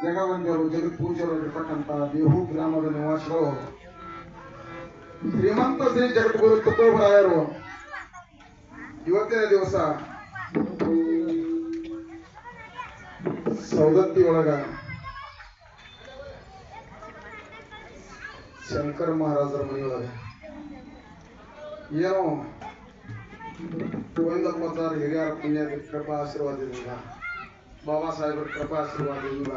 ಜಗವಂತರು ಜಗತ್ಪೂಜರು ಇರತಕ್ಕಂತ ದೇಹು ಗ್ರಾಮದ ನಿವಾಸಿಗಳು ಶ್ರೀಮಂತ ಶ್ರೀ ಜಗದ್ಗುರು ತುಕೋಬರಾಯರು ಇವತ್ತಿನ ದಿವಸ ಸೌದತ್ತಿ ಒಳಗ ಶಂಕರ ಮಹಾರಾಜರ ಮನೆಯೊಳಗ ಏನೋ ಗೋವಿಂದಪ್ಪಚಾರ ಹಿರಿಯರ ಪುಣ್ಯದ ಕೃಪಾ ಆಶೀರ್ವಾದದಿಂದ ಬಾಬಾ ಸಾಹೇಬರ ಕೃಪಾ ಆಶೀರ್ವಾದದಿಂದ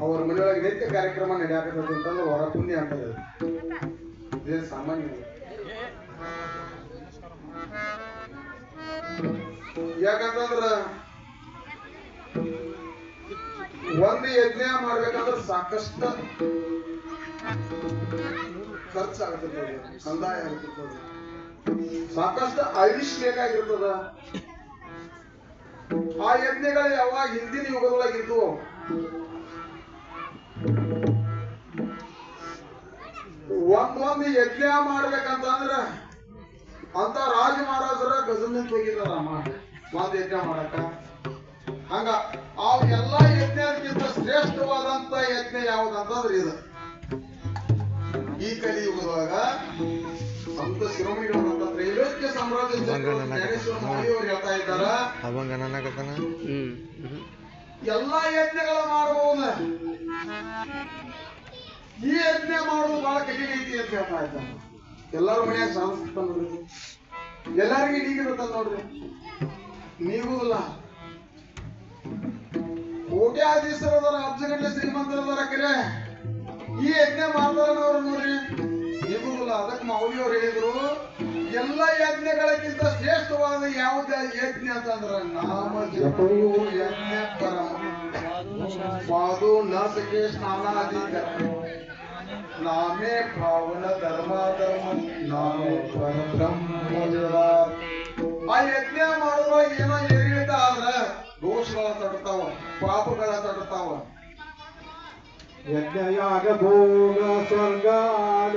ಅವ್ರ ಮನೆಯೊಳಗೆ ನಿತ್ಯ ಕಾರ್ಯಕ್ರಮ ನಡೆಯಾಕತ್ತದ ಅಂತಂದ್ರೆ ಹೊರ ಪುಣ್ಯ ಅಂತ ಇದೇ ಸಾಮಾನ್ಯ. ಯಾಕಂತಂದ್ರ ಒಂದು ಯಜ್ಞ ಮಾಡ್ಬೇಕಂದ್ರೆ ಸಾಕಷ್ಟು ಖರ್ಚಾಗ್ತದೆ ಕಂದಾಯ ಆಗ್ತದೆ ಸಾಕಷ್ಟು ಆಯುಷ್ ಬೇಕಾಗಿರ್ತದ ಆ ಯಜ್ಞಗಳು ಯಾವಾಗ ಹಿಂದಿನ ಯುಗದೊಳಗಿದ್ದು ಒಂದೊಂದು ಯಜ್ಞ ಮಾಡ್ಬೇಕಂತಂದ್ರ ಅಂತ ರಾಜ ಮಹಾರಾಜರ ಗಜನಿಂದ ಹೋಗಿದಾರ ಒಂದ್ ಯಜ್ಞ ಮಾಡಕ ಹಂಗ ಆ ಎಲ್ಲಾ ಯಜ್ಞಕ್ಕಿಂತ ಶ್ರೇಷ್ಠವಾದಂತ ಯಜ್ಞ ಯಾವ್ದಂತಂದ್ರ ಇದು. ಈ ಕಲಿಯುಗದೊಳಗ ಸಂತ ಶಿರೋಮಣಿಗಳಂತ ಅವಂಗ ಎಲ್ಲಾ ಯಜ್ಞಗಳ ಮಾಡಬಹುದು ಈ ಯಜ್ಞ ಮಾಡುವುದು ಬಹಳ ಕಠಿಣ ಐತಿ ಅಂತ ಹೇಳ್ತಾ ಇದ್ದಾನೆ. ಎಲ್ಲಾರು ಮನೆಯಾಗ ಸಂಸ್ಕೃತ ನೋಡ್ರಿ. ಎಲ್ಲಾರಿಗೆ ಹೀಗಿರುತ್ತ ನೋಡ್ರಿ. ನೀಗುದಿಲ್ಲ ಕೋಟ್ಯಾಧೀಶರದಾರ ಗಂಟೆ ಶ್ರೀಮಂತರದಾರ ಕರೆ. ಈ ಯಜ್ಞ ಮಾಡ್ತಾರ ನೋಡ್ರಿ. ನೀಗುದಿಲ್ಲ ಅದಕ್ಕೆ ಮೌಲ್ಯವ್ರು ಹೇಳಿದ್ರು. ಎಲ್ಲ ಯಜ್ಞಗಳಿಗಿಂತ ಶ್ರೇಷ್ಠವಾದ ಯಾವುದೇ ಯಜ್ಞ ಅಂತಂದ್ರೆ ನಾಮ ಜಪವು ಯಜ್ಞ ಪರಮ. ಪಾದು ನ ಸಕೆ ಸ್ನಾನಾದಿ ನಾಮೇ ಪಾವನ ಧರ್ಮ ಧರ್ಮ. ನಾಮೇ ಪರಬ್ರಹ್ಮ ಆ ಯಜ್ಞ ಮಾಡುವಾಗ ಏನ ಏರಿಳಿತ ಆದ್ರೆ ದೋಷಗಳ ತಡ್ತಾವ, ಪಾಪಗಳ ತಡ್ತಾವ. ಯಜ್ಞಯಾಗ ಭೋಗ ಸ್ವರ್ಗಾದ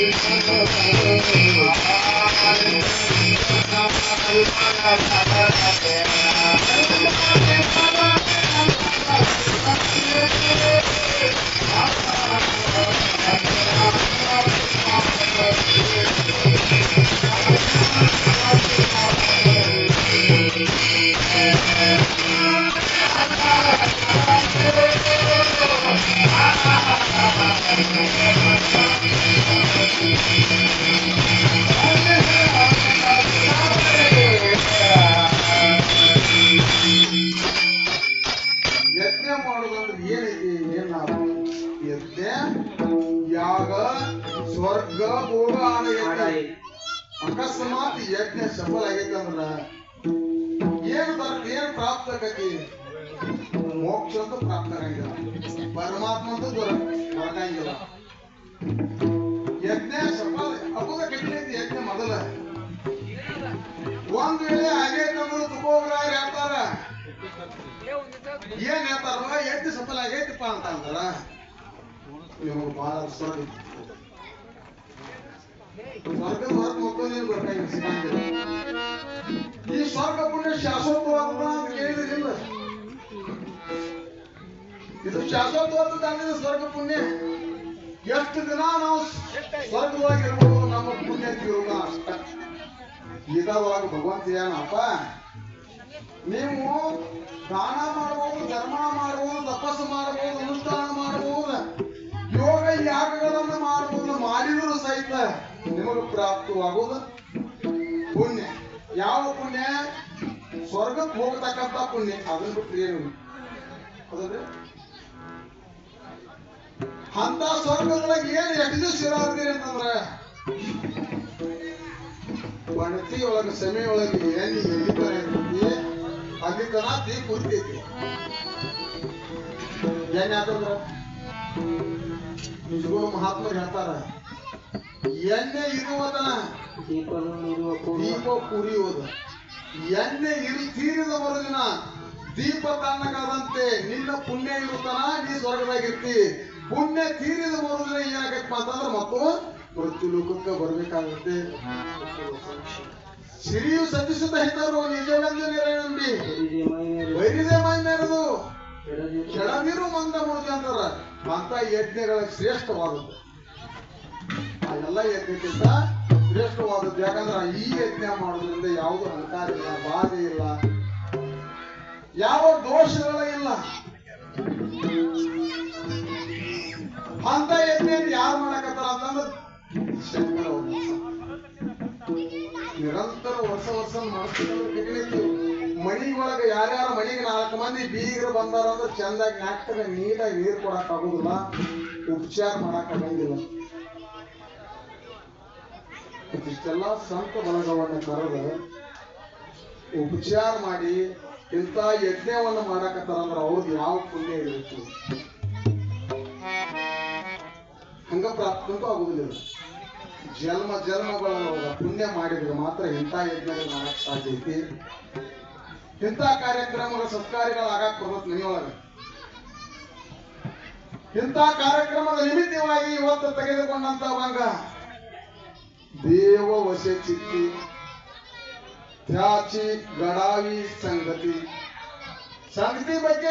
ಯಜ್ಞ ಅಕಸ್ಮಾತ್ ಯಜ್ಞ ಸಫಲ ಆಗೈತಂದ್ರ ಏನು ಬರ್, ಏನ್ ಪ್ರಾಪ್ತ ಆಕತಿ ಮೋಕ್ಷ ಅಂತ ಪ್ರಾಪ್ತ ಆಗಂಗಿಲ್ಲ. ಪರಮಾತ್ಮ ಅಂತ ದೊರ ಹೊರಟಂಗಿಲ್ಲ ಯಜ್ಞ ಸಫಲ ಅಬುದ ಕಠಿಣ ಯಜ್ಞ ಮೊದಲ. ಒಂದ್ ವೇಳೆ ಆಗೈತೆ ಅಂದ್ರೆ ತುಕೋಗ್ರಾಯ ಹೇಳ್ತಾರ? ಏನ್ ಹೇಳ್ತಾರ ಯಜ್ಞ ಸಫಲ ಆಗೈತಪ್ಪ ಅಂತ ಅಂತಾರ ಇವಾಗ ಬಹಳ ಸ್ವರ್ಗ ಸ್ವರ್ಗದ ಹೊರತು ಇದು ಶಾಶ್ವತವಾದ ಸ್ವರ್ಗ ಪುಣ್ಯ. ಎಷ್ಟು ದಿನ ನಾವು ಸ್ವರ್ಗವಾಗಿರ್ಬೋದು ನಮ್ಮ ಪುಣ್ಯ ಜೀವನ ಅಷ್ಟ. ಗೀತಾದೊಳಗೆ ಭಗವಂತ ಏನಪ್ಪ? ನೀವು ದಾನ ಮಾಡಬಹುದು ಧರ್ಮ ಮಾಡಬಹುದು ತಪಸ್ಸು ಮಾಡಬಹುದು ಅನುಷ್ಠಾನ ಮಾಡಬಹುದು ಯೋಗ ಯಾಗಗಳನ್ನು ಮಾಡಬಹುದು ಮಾಡಿದ್ರು ಸಹಿತ ನಿಮಗೆ ಪ್ರಾಪ್ತವಾಗುವುದು ಪುಣ್ಯ. ಯಾವ ಪುಣ್ಯ? ಸ್ವರ್ಗಕ್ಕೆ ಹೋಗತಕ್ಕಂಥ ಪುಣ್ಯ. ಅದನ್ನು ಏನು? ಹೌದಲ್ರಿ ಅಂತ ಸ್ವರ್ಗಗಳಿಗೆ ಏನು ಎಕ್ಸಿಸ್ಟ್ ದಿವಸ ಅಂತಂದ್ರೆ ಬಣತಿ ಒಳಗೆ ಸಮಯ ಒಳಗೆ ಏನು ಎಲ್ಲಿದ್ದಾರೆ ಅಲ್ಲಿ ತನ ದೀಪ ಉರಿತೈತಿ ಏನ್ ಯಾಕಂದ್ರ ನಿಜಗುಣ ಮಹಾತ್ಮರು ಹೇಳ್ತಾರ, ಎಣ್ಣೆ ಇರುವತನ ದೀಪ ಕುರಿಯುವುದು. ಎಣ್ಣೆ ಇರು ತೀರಿದ ಮರುದಿನ ದೀಪ ತಣ್ಣಗಾದಂತೆ ನಿನ್ನ ಪುಣ್ಯ ಇರುತ್ತಾನ, ನೀ ಸ್ವರ್ಗದಾಗಿರ್ತಿ. ಪುಣ್ಯ ತೀರಿದ ಮರುದಿನ ಏನಾಗತ್ತಪ್ಪ ಅಂತಂದ್ರೆ ಮತ್ತು ಮೃತ್ಯು ಲೋಕಕ್ಕೆ ಬರ್ಬೇಕಾಗುತ್ತೆ. ಸಿರಿಯು ಸತಿಸುತ್ತ ಹೆಂದರು ನಿಜವೆಂದು ನಿರಂಬಿ ವೈರಿದೆ ಮೈ ಕೆಳಗಿರು ಮಂದ ಮೂರ್ತಿ ಅಂತಾರ ಮಂತ ಯಜ್ಞಗಳ ಶ್ರೇಷ್ಠವಾದದ್ದು. ಆ ಎಲ್ಲ ಯಜ್ಞಕ್ಕಿಂತ ಶ್ರೇಷ್ಠವಾದದ್ದು. ಯಾಕಂದ್ರೆ ಈ ಯಜ್ಞ ಮಾಡೋದ್ರಿಂದ ಯಾವುದು ಅಹಂಕಾರ ಇಲ್ಲ, ಬಾಧೆ ಇಲ್ಲ. ಯಾವ ದೋಷಗಳ ಇಲ್ಲ. ಅಂತ ಯಜ್ಞ ಯಾರು ಮಾಡಕತ್ತಾರ ಅಂತಂದ್ರೆ ನಿರಂತರ ವರ್ಷ ವರ್ಷ ಮಾಡ್ತಿದ್ರು ಮನಿ ಒಳಗ ಯಾರ್ಯಾರ ಮನಿಗೆ ನಾಲ್ಕು ಮಂದಿ ಬೀಗರು ಬಂದಾರ ಅಂದ್ರೆ ಚಂದಾಗಿ ನಾಟಕ ನೀಟಾಗಿ ನೀರು ಕೊಡಕ್ ಆಗುದಿಲ್ಲ. ಉಪಚಾರ ಮಾಡಕ್ ಆಗಂಗಿಲ್ಲ. ಇಷ್ಟೆಲ್ಲ ಸಂತ ಬಲಗವನ್ನ ಕರೆದು ಉಪಚಾರ ಮಾಡಿ ಇಂಥ ಯಜ್ಞವನ್ನು ಮಾಡಕತ್ತಾರ ಅಂದ್ರೆ ಅವ್ರದ್ದು ಯಾವ ಪುಣ್ಯ ಇರುತ್ತೆ? ಹಂಗ ಪ್ರಾಪ್ತಂತೂ ಆಗುದಿಲ್ಲ ಜನ್ಮ, ಜನ್ಮಗಳ ಪುಣ್ಯ ಮಾಡಿದ್ರೆ ಮಾತ್ರ ಇಂಥ ಯಜ್ಞಗಳು ಮಾಡಕ್ ಸಾಧ್ಯ ಐತಿ. ಇಂಥ ಕಾರ್ಯಕ್ರಮಗಳ ಸತ್ಕಾರ್ಯಗಳು ಆಗಾಕ್ ಬರ್ತದೆ ಮನೆಯೊಳಗೆ. ಇಂಥ ಕಾರ್ಯಕ್ರಮದ ನಿಮಿತ್ತವಾಗಿ ಇವತ್ತು ತೆಗೆದುಕೊಂಡಂತ ಭಾಗ ದೇವ ವಶ ಚಿತ್ತಿ ತ್ಯಾಚಿ ಗಡಾವಿ ಸಂಗತಿ. ಸಂಗತಿ ಬಗ್ಗೆ